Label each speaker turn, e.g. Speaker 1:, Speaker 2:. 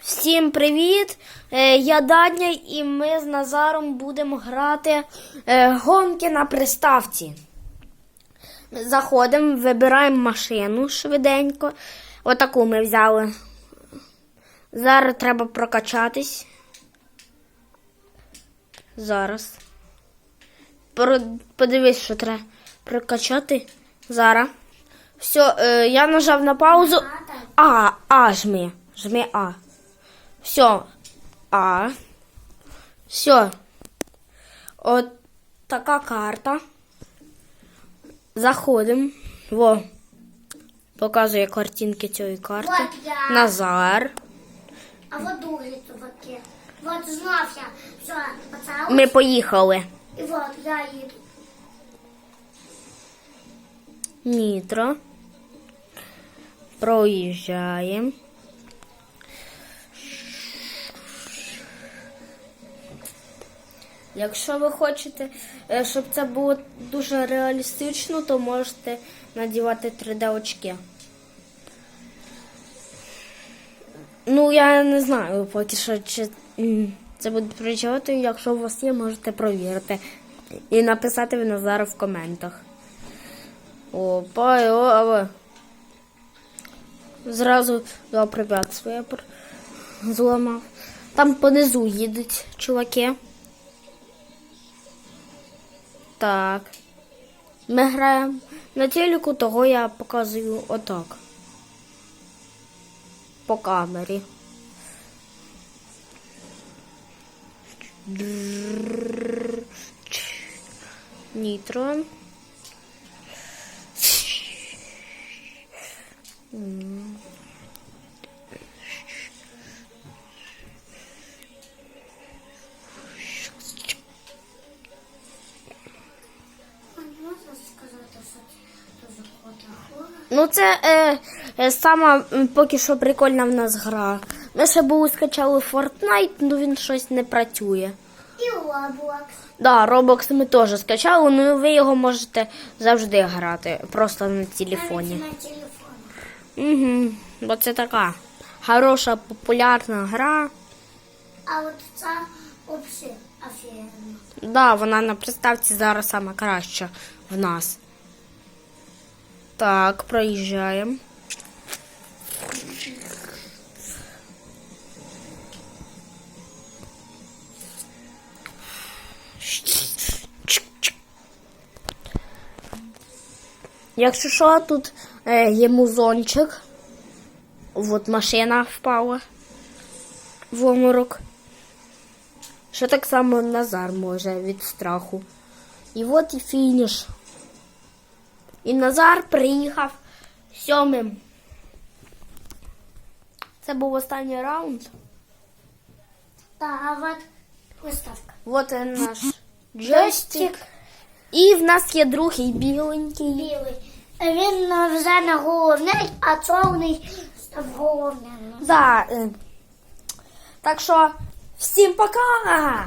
Speaker 1: Всім привіт! Е, Я Даня і ми з Назаром будемо грати е, гонки на приставці. Заходимо, вибираємо машину швиденько. Отаку ми взяли. Зараз треба прокачатись. Зараз. Подивись, що треба прокачати. Зараз. Все, я нажав на паузу. А, А жми. Жми А. Все. А. Все. От така карта. Заходимо. Во. Показує картинки цієї карти.
Speaker 2: Вот я.
Speaker 1: Назар.
Speaker 2: А вот другий чуваки. Вот знов я. Все, пацан.
Speaker 1: Ми поїхали.
Speaker 2: І вот я їду.
Speaker 1: Нітро. Проїжджаємо. Якщо ви хочете, е, щоб це було дуже реалістично, то можете надівати 3D очки. Ну, я не знаю поки що, чи це буде працювати. Якщо у вас є, можете провірити. І написати в Назара в коментах. Опа, о, а Зразу два препятствия пр- зламав. Там понизу їдуть чуваки. Так. Ми граємо на телеку, того я показую отак. По камері. Нітро.
Speaker 2: А
Speaker 1: Ну, це е, е, сама поки що прикольна в нас гра. Ми ще були скачали Fortnite, ну він щось не працює.
Speaker 2: І Roblox.
Speaker 1: Да, Roblox ми теж скачали, ну ви його можете завжди грати, просто на телефоні.
Speaker 2: Навіть на телефоні.
Speaker 1: Угу. Бо це така хороша, популярна гра.
Speaker 2: А от це взагалі офігенно.
Speaker 1: Да, вона на приставці зараз сама краща в нас. Так, проїжджаємо. Якщо що, тут е, є музончик. От машина впала в оморок. Що так само Назар може від страху. І от і фініш. І Назар приїхав сьомим. Це був останній раунд.
Speaker 2: Так, а от виставка.
Speaker 1: От і наш джойстик. І в нас є другий біленький.
Speaker 2: Білий. Він е, вже не головний, а чорний став головним.
Speaker 1: Да. е. Так що всім пока!
Speaker 2: А.